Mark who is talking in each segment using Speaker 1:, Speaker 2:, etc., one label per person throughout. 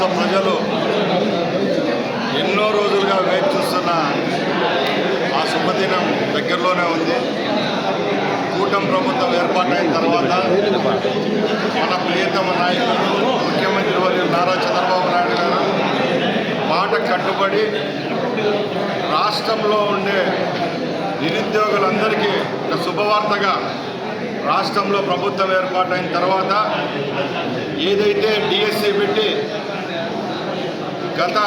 Speaker 1: రాష్ట్ర ప్రజలు ఎన్నో రోజులుగా వేచి చూస్తున్న ఆ శుభదినం దగ్గరలోనే ఉంది. కూటమి ప్రభుత్వం ఏర్పాటైన తర్వాత మన ప్రియతమ నాయకులు ముఖ్యమంత్రి వర్యులు నారా చంద్రబాబు నాయుడు గారు మాట కట్టుబడి రాష్ట్రంలో ఉండే నిరుద్యోగులందరికీ ఒక శుభవార్తగా రాష్ట్రంలో ప్రభుత్వం ఏర్పాటైన తర్వాత ఏదైతే డిఎస్సి పెట్టి గత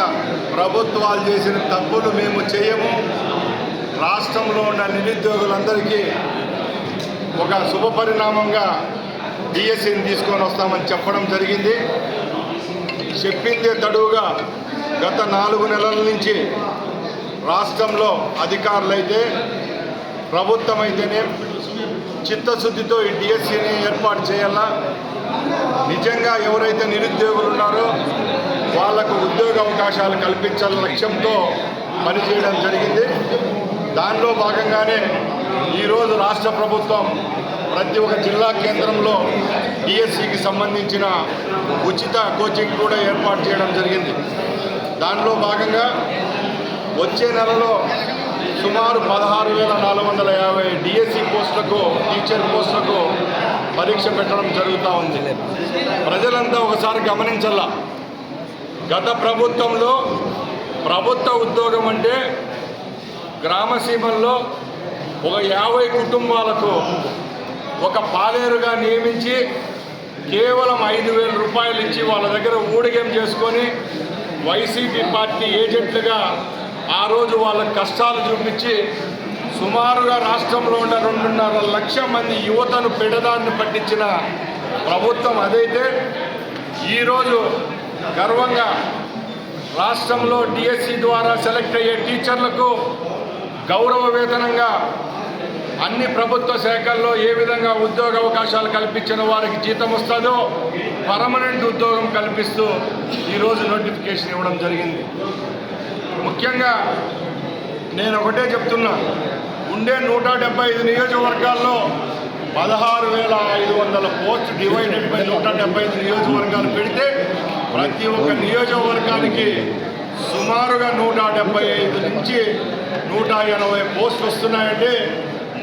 Speaker 1: ప్రభుత్వాలు చేసిన తప్పులు మేము చేయము. రాష్ట్రంలో ఉన్న నిరుద్యోగులందరికీ ఒక శుభ పరిణామంగా డిఎస్సిని తీసుకొని వస్తామని చెప్పడం జరిగింది. చెప్పిందే తడువుగా గత నాలుగు నెలల నుంచి రాష్ట్రంలో అధికారులైతే ప్రభుత్వం అయితేనే చిత్తశుద్ధితో ఈ డిఎస్సిని ఏర్పాటు చేయాలా? నిజంగా ఎవరైతే నిరుద్యోగులు ఉన్నారో వాళ్ళకు ఉద్యోగ అవకాశాలు కల్పించాల లక్ష్యంతో పనిచేయడం జరిగింది. దానిలో భాగంగానే ఈరోజు రాష్ట్ర ప్రభుత్వం ప్రతి ఒక్క జిల్లా కేంద్రంలో డిఎస్సికి సంబంధించిన ఉచిత కోచింగ్ కూడా ఏర్పాటు చేయడం జరిగింది. దానిలో భాగంగా వచ్చే నెలలో సుమారు పదహారు వేల నాలుగు వందల యాభై డిఎస్సి పోస్టులకు టీచర్ పోస్టులకు పరీక్ష పెట్టడం జరుగుతూ ఉంది. ప్రజలంతా ఒకసారి గమనించాల గత ప్రభుత్వంలో ప్రభుత్వ ఉద్యోగం అంటే గ్రామసీమల్లో ఒక యాభై కుటుంబాలకు ఒక పాలేరుగా నియమించి కేవలం ఐదు వేల రూపాయలు ఇచ్చి వాళ్ళ దగ్గర ఊడిగం చేసుకొని వైసీపీ పార్టీ ఏజెంట్లుగా ఆ రోజు వాళ్ళ కష్టాలు చూపించి సుమారుగా రాష్ట్రంలో ఉన్న రెండున్నర లక్ష మంది యువతను పెడదాన్ని పట్టించిన ప్రభుత్వం అదైతే ఈరోజు గర్వంగా రాష్ట్రంలో డిఎస్సి ద్వారా సెలెక్ట్ అయ్యే టీచర్లకు గౌరవ వేతనంగా అన్ని ప్రభుత్వ శాఖల్లో ఏ విధంగా ఉద్యోగ అవకాశాలు కల్పించిన వారికి జీతం వస్తుందో పర్మనెంట్ ఉద్యోగం కల్పిస్తూ ఈరోజు నోటిఫికేషన్ ఇవ్వడం జరిగింది. ముఖ్యంగా నేను ఒకటే చెప్తున్నా ఉండే నూట డెబ్బై ఐదు నియోజకవర్గాల్లో పదహారు వేల ఐదు వందల పోస్ట్ డివైడెడ్ బై నూట డెబ్బై ఐదు నియోజకవర్గాలు పెడితే ప్రతి ఒక్క నియోజకవర్గానికి సుమారుగా నూట డెబ్బై ఐదు నుంచి నూట ఎనభై పోస్టులు వస్తున్నాయంటే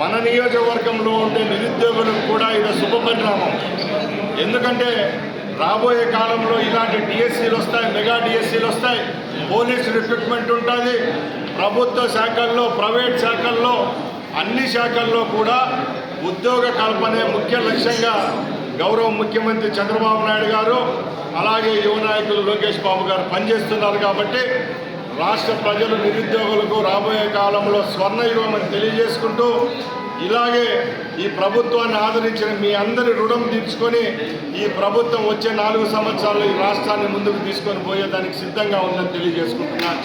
Speaker 1: మన నియోజకవర్గంలో ఉండే నిరుద్యోగులకు కూడా ఇది శుభ పరిణామం ఎందుకంటే రాబోయే కాలంలో ఇలాంటి డిఎస్సీలు వస్తాయి మెగా డిఎస్సీలు వస్తాయి పోలీస్ రిక్రూట్మెంట్ ఉంటుంది ప్రభుత్వ శాఖల్లో ప్రైవేట్ శాఖల్లో అన్ని శాఖల్లో కూడా ఉద్యోగ కల్పనే ముఖ్య లక్ష్యంగా గౌరవ ముఖ్యమంత్రి చంద్రబాబు నాయుడు గారు అలాగే యువ నాయకులు లోకేష్ బాబు గారు పనిచేస్తున్నారు కాబట్టి రాష్ట్ర ప్రజలు నిరుద్యోగులకు రాబోయే కాలంలో స్వర్ణయుగం అని తెలియజేసుకుంటూ ఇలాగే ఈ ప్రభుత్వాన్ని ఆదరించిన మీ అందరి రుణం తీర్చుకొని ఈ ప్రభుత్వం వచ్చే నాలుగు సంవత్సరాలు ఈ రాష్ట్రాన్ని ముందుకు తీసుకొని పోయేదానికి సిద్ధంగా ఉందని తెలియజేసుకుంటున్నాను.